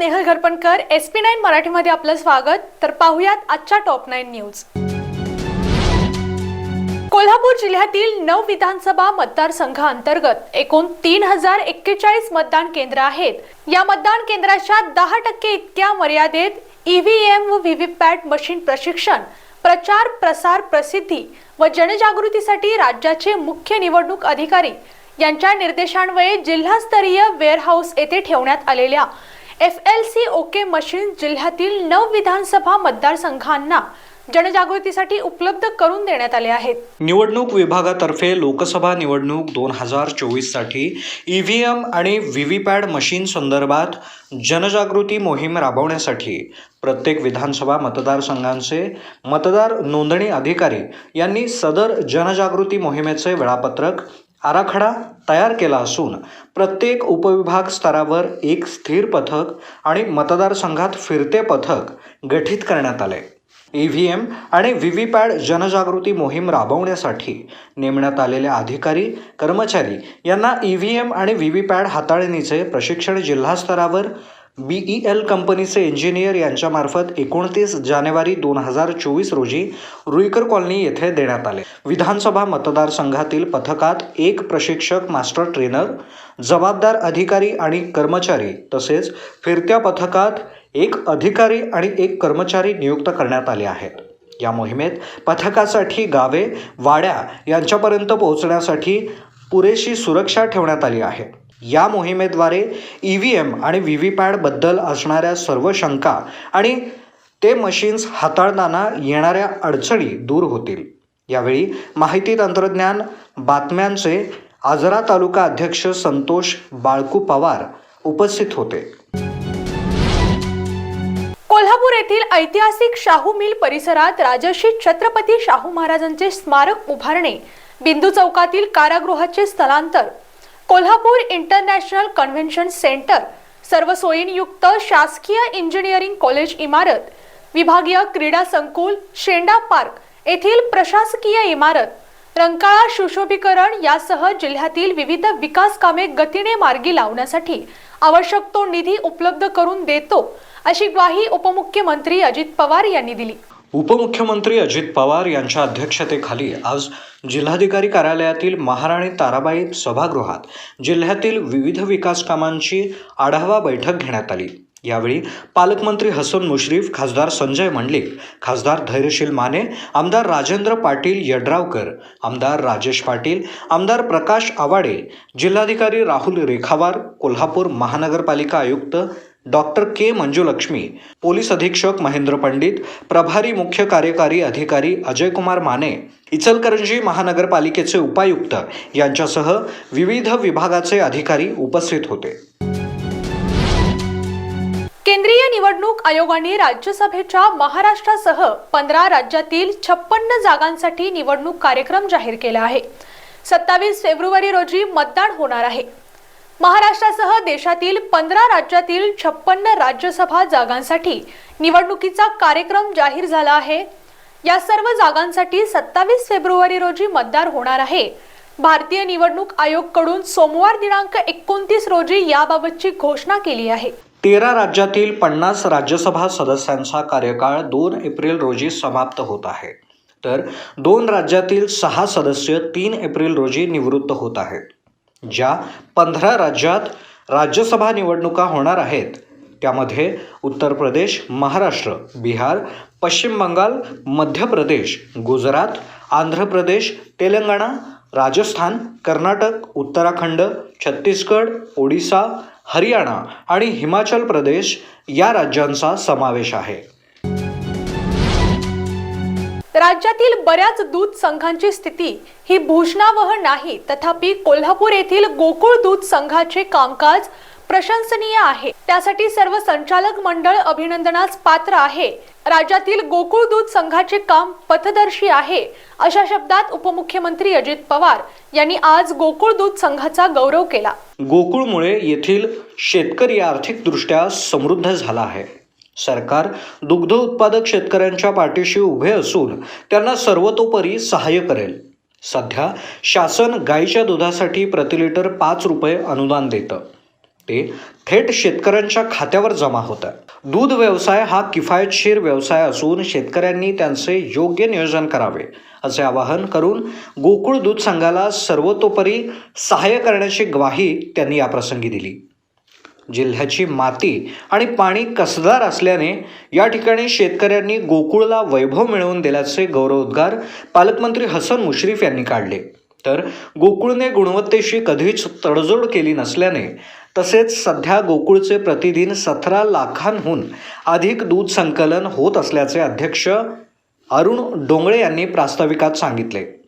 Snehal Gharpankar S P nine मराठीमध्ये आपलं स्वागत. तर पाहुयात आजच्या टॉप नाईन न्यूज कोल्हापूर जिल्ह्यातील नऊ विधानसभा मतदारसंघाअंतर्गत एकूण तीन हजार एक्केचाळीस मतदान केंद्र आहेत. या मतदान केंद्राच्या दहा टक्के इतक्या मर्यादेत ईव्हीएम व व्हीव्हीपॅट मशीन प्रशिक्षण प्रचार प्रसार प्रसिद्धी व जनजागृतीसाठी राज्याचे मुख्य निवडणूक अधिकारी यांच्या निर्देशान्वये जिल्हास्तरीय वेअरहाऊस येथे ठेवण्यात आलेल्या F L C okay machine जिल्ह्यातील नऊ विधानसभा मतदारसंघांना जनजागृतीसाठी उपलब्ध करून देण्यात आले आहेत. निवडणूक विभागातर्फे लोकसभा निवडणूक दोन हजार चोवीससाठी ई व्ही एम आणि व्ही व्ही पॅड मशीन संदर्भात जनजागृती मोहीम राबवण्यासाठी प्रत्येक विधानसभा मतदारसंघांचे मतदार नोंदणी अधिकारी यांनी सदर जनजागृती मोहिमेचे वेळापत्रक आराखडा तयार केला असून प्रत्येक उपविभाग स्तरावर एक स्थिर पथक आणि मतदारसंघात फिरते पथक गठीत करण्यात आले. ई व्ही एम आणि व्ही व्ही पॅड जनजागृती मोहीम राबवण्यासाठी नेमण्यात आलेल्या अधिकारी कर्मचारी यांना ई व्ही एम आणि व्ही व्ही पॅड हाताळणीचे प्रशिक्षण जिल्हास्तरावर बी ई एल कंपनीचे इंजिनियर यांच्यामार्फत एकोणतीस जानेवारी दोन हजार चोवीस रोजी रुईकर कॉलनी येथे देण्यात आले. विधानसभा मतदारसंघातील पथकात एक प्रशिक्षक मास्टर ट्रेनर जबाबदार अधिकारी आणि कर्मचारी तसेच फिरत्या पथकात एक अधिकारी आणि एक कर्मचारी नियुक्त करण्यात आले आहेत. या मोहिमेत पथकासाठी गावे वाड्या यांच्यापर्यंत पोहोचण्यासाठी पुरेशी सुरक्षा ठेवण्यात आली आहे. या मोहिमेद्वारे ई व्ही एम आणि व्ही व्ही पॅडबद्दल असणाऱ्या सर्व शंका आणि ते मशीन्स हाताळताना येणाऱ्या अडचणी दूर होतील. यावेळी माहिती तंत्रज्ञान बातम्यांचे आजरा तालुका अध्यक्ष संतोष बाळकू पवार उपस्थित होते. कोल्हापूर येथील ऐतिहासिक शाहू मिल परिसरात राजर्षी छत्रपती शाहू महाराजांचे स्मारक उभारणे बिंदू चौकातील कारागृहाचे स्थलांतर कोल्हापूर इंटरनॅशनल कन्व्हेन्शन सेंटर सर्व सोयींयुक्त शासकीय इंजिनिअरिंग कॉलेज इमारत विभागीय क्रीडा संकुल शेंडा पार्क येथील प्रशासकीय इमारत रंकाळा सुशोभीकरण यासह जिल्ह्यातील विविध विकास कामे गतीने मार्गी लावण्यासाठी आवश्यक तो निधी उपलब्ध करून देतो अशी ग्वाही उपमुख्यमंत्री अजित पवार यांनी दिली. उपमुख्यमंत्री अजित पवार यांच्या अध्यक्षतेखाली आज जिल्हाधिकारी कार्यालयातील महाराणी ताराबाई सभागृहात जिल्ह्यातील विविध विकास कामांची आढावा बैठक घेण्यात आली. यावेळी पालकमंत्री हसन मुश्रीफ खासदार संजय मंडलिक खासदार धैर्यशील माने आमदार राजेंद्र पाटील यड्रावकर आमदार राजेश पाटील आमदार प्रकाश आवाडे जिल्हाधिकारी राहुल रेखावार कोल्हापूर महानगरपालिका आयुक्त डॉक्टर के मंजुलक्ष्मी पोलीस अधीक्षक महेंद्र पंडित प्रभारी मुख्य कार्यकारी अधिकारी अजय कुमार माने इचलकरंजी महानगरपालिकेचे उपायुक्त यांच्यासह विविध विभागाचे अधिकारी उपस्थित होते. केंद्रीय निवडणूक आयोगाने राज्यसभेच्या महाराष्ट्रासह पंधरा राज्यातील छप्पन्न जागांसाठी निवडणूक कार्यक्रम जाहीर केला आहे. सत्तावीस फेब्रुवारी रोजी मतदान होणार आहे. महाराष्ट्रासह देशातील पंधरा राज्यातील छप्पन्न राज्यसभा जागांसाठी निवडणुकीचा कार्यक्रम जाहीर झाला आहे. या सर्व जागांसाठी सत्तावीस फेब्रुवारी रोजी मतदार होणार आहे. भारतीय निवडणूक आयोगकडून सोमवार दिनांक एकोणतीस रोजी याबाबतची घोषणा केली आहे. तेरा राज्यातील पन्नास राज्यसभा सदस्यांचा कार्यकाळ दोन एप्रिल रोजी समाप्त होत आहे. तर दोन राज्यातील सहा सदस्य तीन एप्रिल रोजी निवृत्त होत आहेत. ज्या पंधरा राज्यात राज्यसभा निवडणुका होणार आहेत. त्यामध्ये उत्तर प्रदेश महाराष्ट्र बिहार पश्चिम बंगाल मध्य प्रदेश गुजरात आंध्र प्रदेश तेलंगणा राजस्थान कर्नाटक उत्तराखंड छत्तीसगड ओडिसा हरियाणा आणि हिमाचल प्रदेश या राज्यांचा समावेश आहे. राज्यातील बऱ्याच दूध संघांची स्थिती ही भूषणावह नाही. तथापि कोल्हापूर येथील गोकुळ दूध संघाचे कामकाज प्रशंसनीय आहे. त्यासाठी सर्व संचालक मंडळ अभिनंदनास पात्र आहे. राज्यातील गोकुळ दूध संघाचे काम पथदर्शी आहे अशा शब्दात उपमुख्यमंत्री अजित पवार यांनी आज गोकुळ दूध संघाचा गौरव केला. गोकुळमुळे येथील शेतकरी आर्थिकदृष्ट्या समृद्ध झाला आहे. सरकार दुग्ध उत्पादक शेतकऱ्यांच्या पाठीशी उभे असून त्यांना सर्वतोपरी सहाय्य करेल. सध्या शासन गाईच्या दुधासाठी प्रतिलिटर पाच रुपये अनुदान देतं. ते थेट शेतकऱ्यांच्या खात्यावर जमा होतं. दूध व्यवसाय हा किफायतशीर व्यवसाय असून शेतकऱ्यांनी त्यांचे योग्य नियोजन करावे असे आवाहन करून गोकुळ दूध संघाला सर्वतोपरी सहाय्य करण्याची ग्वाही त्यांनी याप्रसंगी दिली. जिल्ह्याची माती आणि पाणी कसदार असल्याने या ठिकाणी शेतकऱ्यांनी गोकुळला वैभव मिळवून दिल्याचे गौरवोद्गार पालकमंत्री हसन मुश्रीफ यांनी काढले. तर गोकुळने गुणवत्तेशी कधीच तडजोड केली नसल्याने तसेच सध्या गोकुळचे प्रतिदिन सतरा लाखांहून अधिक दूध संकलन होत असल्याचे अध्यक्ष अरुण डोंगळे यांनी प्रास्ताविकात सांगितले.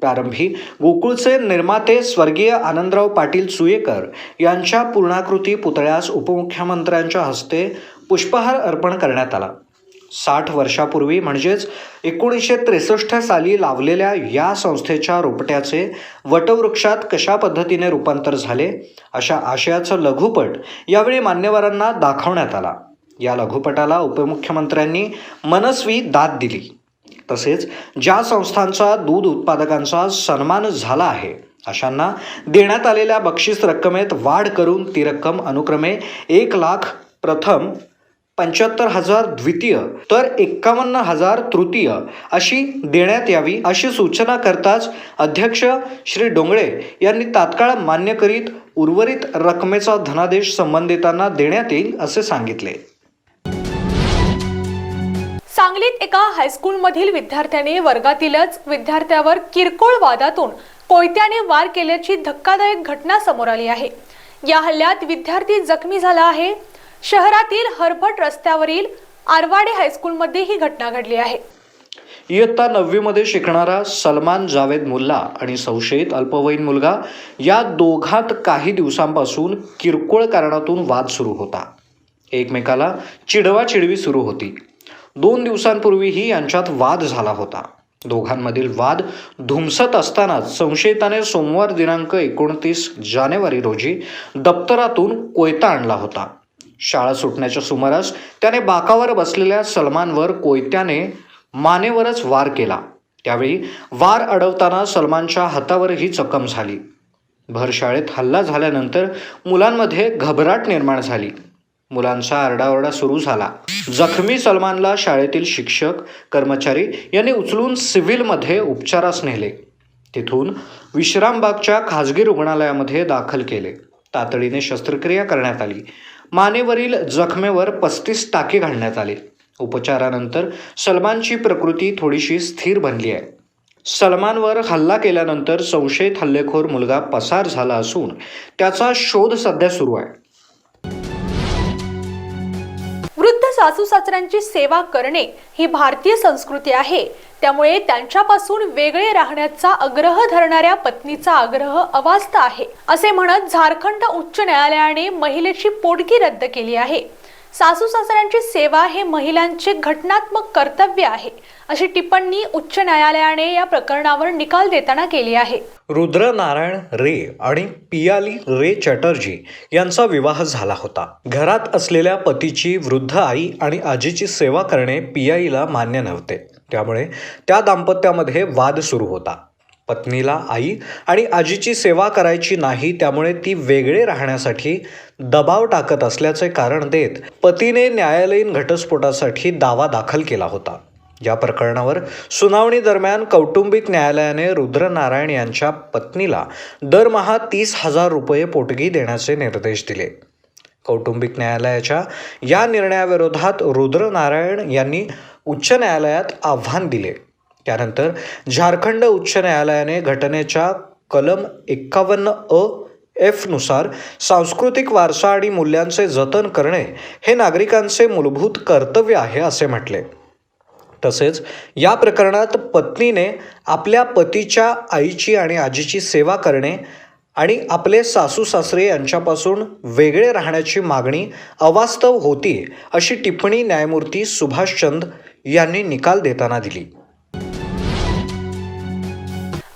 प्रारंभी गोकुळचे निर्माते स्वर्गीय आनंदराव पाटील सुयेकर यांच्या पूर्णाकृती पुतळ्यास उपमुख्यमंत्र्यांच्या हस्ते पुष्पहार अर्पण करण्यात आला. साठ वर्षापूर्वी म्हणजेच एकोणीसशे त्रेसष्ट साली लावलेल्या या संस्थेच्या रोपट्याचे वटवृक्षात कशा पद्धतीने रूपांतर झाले अशा आशयाचं लघुपट यावेळी मान्यवरांना दाखवण्यात आला. या लघुपटाला उपमुख्यमंत्र्यांनी मनस्वी दाद दिली. तसेच ज्या संस्थांचा दूध उत्पादकांचा सन्मान झाला आहे अशांना देण्यात आलेल्या बक्षीस रक्कमेत वाढ करून ती रक्कम अनुक्रमे एक लाख प्रथम पंच्याहत्तर हजार द्वितीय तर एक्कावन्न हजार तृतीय अशी देण्यात यावी अशी सूचना करताच अध्यक्ष श्री डोंगळे यांनी तात्काळ मान्य करीत उर्वरित रकमेचा धनादेश संबंधितांना देण्यात येईल असे सांगितले. सांगलीत एका हायस्कूलमधील विद्यार्थ्याने वर्गातीलच विद्यार्थ्यावर किरकोळ वादातून कोयत्याने वार केल्याची धक्कादायक घटना समोर आली आहे. या हल्ल्यात विद्यार्थी जखमी झाला आहे. शहरातील हरभट रस्त्यावरील आरवाडे हायस्कूलमध्ये ही घटना घडली आहे. इयत्ता नववीमध्ये शिकणारा सलमान जावेद मुल्ला आणि संशयित अल्पवयीन मुलगा या दोघात काही दिवसांपासून किरकोळ कारणातून वाद सुरू होता. एकमेकाला चिडवाचिडवी सुरू होती. दोन दिवसांपूर्वीही यांच्यात वाद झाला होता. दोघांमधील वाद धुमसत असतानाच संशयिताने सोमवार दिनांक एकोणतीस जानेवारी रोजी दप्तरातून कोयता आणला होता. शाळा सुटण्याच्या सुमारास त्याने बाकावर बसलेल्या सलमानवर कोयत्याने मानेवरच वार केला. त्यावेळी वार अडवताना सलमानच्या हातावरही चकम झाली. भर शाळेत हल्ला झाल्यानंतर मुलांमध्ये घबराट निर्माण झाली. मुलांचा आरडाओरडा सुरू झाला. जखमी सलमानला शाळेतील शिक्षक कर्मचारी यांनी उचलून सिव्हिलमध्ये उपचारास नेले. तिथून विश्रामबागच्या खाजगी रुग्णालयामध्ये दाखल केले. तातडीने शस्त्रक्रिया करण्यात आली. मानेवरील जखमेवर पस्तीस टाके घालण्यात आले. उपचारानंतर सलमानची प्रकृती थोडीशी स्थिर बनली आहे. सलमानवर हल्ला केल्यानंतर संशयित हल्लेखोर मुलगा पसार झाला असून त्याचा शोध सध्या सुरू आहे. सासू सासऱ्यांची सेवा करणे ही भारतीय संस्कृती आहे. त्यामुळे त्यांच्यापासून वेगळे राहण्याचा आग्रह धरणाऱ्या पत्नीचा आग्रह अवास्त आहे. असे म्हणत झारखंड उच्च न्यायालयाने महिलेची पोटगी रद्द केली आहे. सासू सासऱ्यांची सेवा हे महिलांचे घटनात्मक कर्तव्य आहे अशी टिप्पणी उच्च न्यायालयाने या प्रकरणावर निकाल देताना केली आहे. रुद्र नारायण रे आणि पियाली रे चॅटर्जी यांचा विवाह झाला होता. घरात असलेल्या पतीची वृद्ध आई आणि आजीची सेवा करणे पियाईला मान्य नव्हते. त्यामुळे त्या दाम्पत्यामध्ये वाद सुरू होता. पत्नीला आई आणि आजीची सेवा करायची नाही त्यामुळे ती वेगळे राहण्यासाठी दबाव टाकत असल्याचे कारण देत पतीने न्यायालयीन घटस्फोटासाठी दावा दाखल केला होता. या प्रकरणावर सुनावणी दरम्यान कौटुंबिक न्यायालयाने रुद्रनारायण यांच्या पत्नीला दरमहा तीस हजार रुपये पोटगी देण्याचे निर्देश दिले. कौटुंबिक न्यायालयाच्या या निर्णयाविरोधात रुद्रनारायण यांनी उच्च न्यायालयात आव्हान दिले. त्यानंतर झारखंड उच्च न्यायालयाने घटनेच्या कलम एक्कावन्न अ एफनुसार सांस्कृतिक वारसा आणि मूल्यांचे जतन करणे हे नागरिकांचे मूलभूत कर्तव्य आहे असे म्हटले. तसेच या प्रकरणात पत्नीने आपल्या पतीच्या आईची आणि आजीची सेवा करणे आणि आपले सासू सासरे यांच्यापासून वेगळे राहण्याची मागणी अवास्तव होती अशी टिप्पणी न्यायमूर्ती सुभाषचंद यांनी निकाल देताना दिली.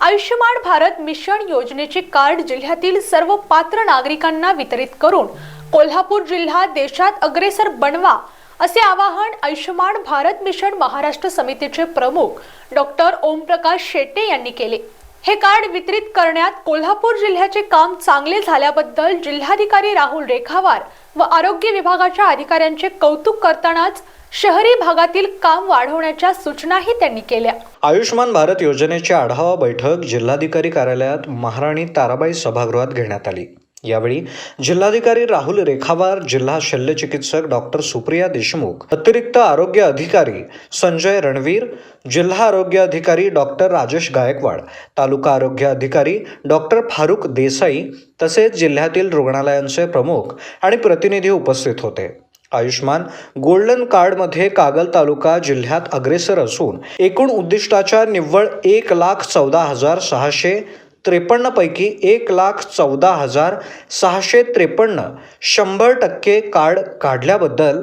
आयुष्यमान भारत मिशन योजनेचे कार्ड जिल्ह्यातील सर्व पात्र नागरिकांना वितरित करून कोल्हापूर जिल्हा देशात अग्रेसर बनवा असे आवाहन आयुष्यमान भारत मिशन महाराष्ट्र समितीचे प्रमुख डॉक्टर ओमप्रकाश शेट्टे यांनी केले. हे कार्ड वितरित करण्यात कोल्हापूर जिल्ह्याचे काम चांगले झाल्याबद्दल जिल्हाधिकारी राहुल रेखावार व आरोग्य विभागाच्या अधिकाऱ्यांचे कौतुक करतानाच शहरी भागातील काम वाढवण्याच्या सूचनाही त्यांनी केल्या. आयुष्मान भारत योजनेची आढावा बैठक जिल्हाधिकारी कार्यालयात महाराणी ताराबाई सभागृहात घेण्यात आली. यावेळी जिल्हाधिकारी राहुल रेखावार जिल्हा शल्यचिकित्सक डॉक्टर सुप्रिया देशमुख अतिरिक्त आरोग्य अधिकारी संजय रणवीर जिल्हा आरोग्य अधिकारी डॉक्टर राजेश गायकवाड तालुका आरोग्य अधिकारी डॉक्टर फारुख देसाई तसेच जिल्ह्यातील रुग्णालयांचे प्रमुख आणि प्रतिनिधी उपस्थित होते. आयुष्मान गोल्डन कार्डमध्ये कागल तालुका जिल्ह्यात अग्रेसर असून एकूण उद्दिष्टाच्या निव्वळ एक लाख चौदा हजार सहाशे त्रेपन्नपैकी एक लाख चौदा हजार सहाशे त्रेपन्न शंभर टक्के कार्ड काढल्याबद्दल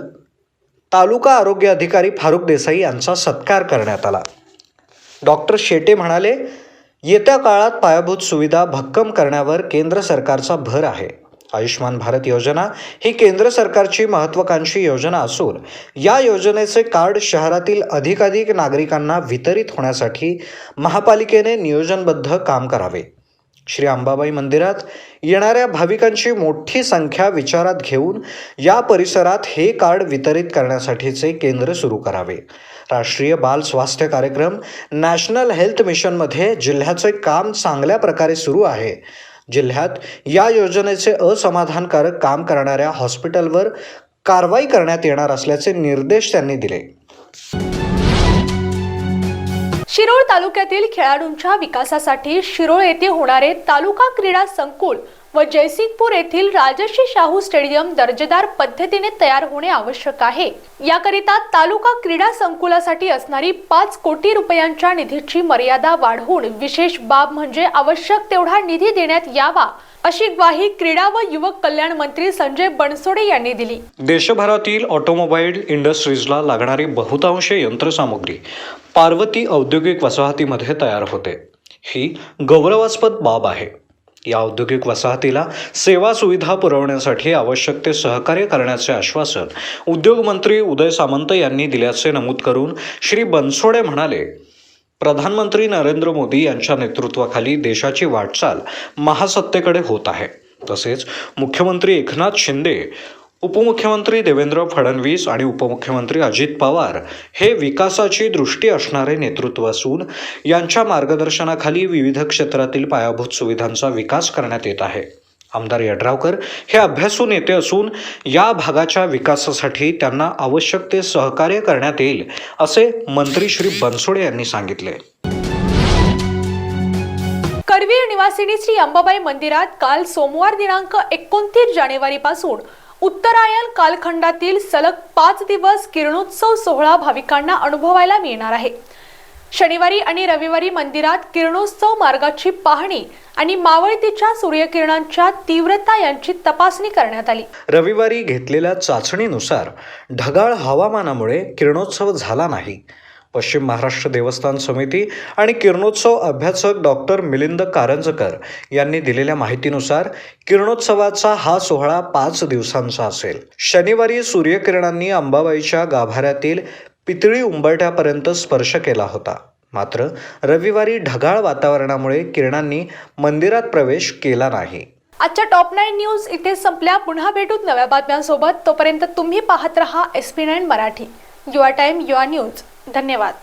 तालुका आरोग्य अधिकारी फारुख देसाई यांचा सत्कार करण्यात आला. डॉक्टर शेटे म्हणाले येत्या काळात पायाभूत सुविधा भक्कम करण्यावर केंद्र सरकारचा भर आहे. आयुष्मान भारत योजना ही केंद्र सरकारची महत्त्वाकांक्षी योजना असून या योजनेचे कार्ड शहरातील अधिकाधिक नागरिकांना वितरित होण्यासाठी महापालिकेने नियोजनबद्ध काम करावे. श्री अंबाबाई मंदिरात येणाऱ्या भाविकांची मोठी संख्या विचारात घेऊन या परिसरात हे कार्ड वितरित करण्यासाठीचे केंद्र सुरू करावे. राष्ट्रीय बाल स्वास्थ्य कार्यक्रम नॅशनल हेल्थ मिशनमध्ये जिल्ह्याचे काम चांगल्या प्रकारे सुरू आहे. जिल्ह्यात या योजनेचे असमाधानकारक काम करणाऱ्या हॉस्पिटलवर कारवाई करण्यात येणार असल्याचे निर्देश त्यांनी दिले. शिरोळ तालुक्यातील खेळाडूंच्या विकासासाठी शिरोळ येथे होणारे तालुका क्रीडा संकुल व जयसिंगपूर येथील राजश्री शाहू स्टेडियम दर्जेदार पद्धतीने तयार होणे आवश्यक आहे. याकरिता तालुका क्रीडा संकुलासाठी असणारी पाच कोटी रुपयांच्या निधीची मर्यादा वाढवून विशेष बाब म्हणजे आवश्यक तेवढा निधी देण्यात यावा अशी ग्वाही क्रीडा व युवक कल्याण मंत्री संजय बनसोडे यांनी दिली. देशभरातील ऑटोमोबाईल इंडस्ट्रीजला लागणारी बहुतांश यंत्रसामुग्री पार्वती औद्योगिक वसाहतीमध्ये तयार होते. ही गौरवास्पद बाब आहे. या औद्योगिक वसाहतीला सेवा सुविधा पुरवण्यासाठी आवश्यक ते सहकार्य करण्याचे आश्वासन उद्योगमंत्री उदय सामंत यांनी दिल्याचे नमूद करून श्री बनसोडे म्हणाले प्रधानमंत्री नरेंद्र मोदी यांच्या नेतृत्वाखाली देशाची वाटचाल महासत्तेकडे होत आहे. तसेच मुख्यमंत्री एकनाथ शिंदे उपमुख्यमंत्री देवेंद्र फडणवीस आणि उपमुख्यमंत्री अजित पवार हे विकासाची दृष्टी असणारे नेतृत्व असून यांच्या मार्गदर्शनाखाली विविध क्षेत्रातील पायाभूत सुविधांचा विकास करण्यात येत आहे. आमदार यड्रावकर हे अभ्यासू नेते असून या भागाच्या विकासासाठी त्यांना आवश्यक ते सहकार्य करण्यात येईल असे मंत्री श्री बनसोडे यांनी सांगितले. करवीर निवासिनी श्री अंबाबाई मंदिरात काल सोमवार दिनांक एकोणतीस जानेवारी पासून उत्तरायण कालखंडातील सलग पाच दिवस किरणोत्सव सोहळा भाविकांना अनुभवायला मिळणार आहे. शनिवारी आणि रविवारी मंदिरात किरणोत्सव मार्गाची पाहणी आणि मावळतीच्या सूर्यकिरणांच्या तीव्रता यांची तपासणी करण्यात आली. रविवारी घेतलेल्या चाचणीनुसार ढगाळ हवामानामुळे किरणोत्सव झाला नाही. पश्चिम महाराष्ट्र देवस्थान समिती आणि किरणोत्सव अभ्यासक डॉक्टर मिलिंद कारंजकर यांनी दिलेल्या माहितीनुसार किरणोत्सवाचा हा सोहळा पाच दिवसांचा असेल. शनिवारी सूर्यकिरणांनी अंबाबाईच्या गाभाऱ्यातील पितळी उंबरठ्यापर्यंत स्पर्श केला होता. मात्र रविवारी ढगाळ वातावरणामुळे किरणांनी मंदिरात प्रवेश केला नाही. आजच्या टॉप नाईन न्यूज इथे संपल्या. पुन्हा भेटूत नव्या बातम्यांसोबत. तोपर्यंत तुम्ही पाहत रहा एस पी नाईन मराठी. युवा टाइम युआ न्यूज. धन्यवाद.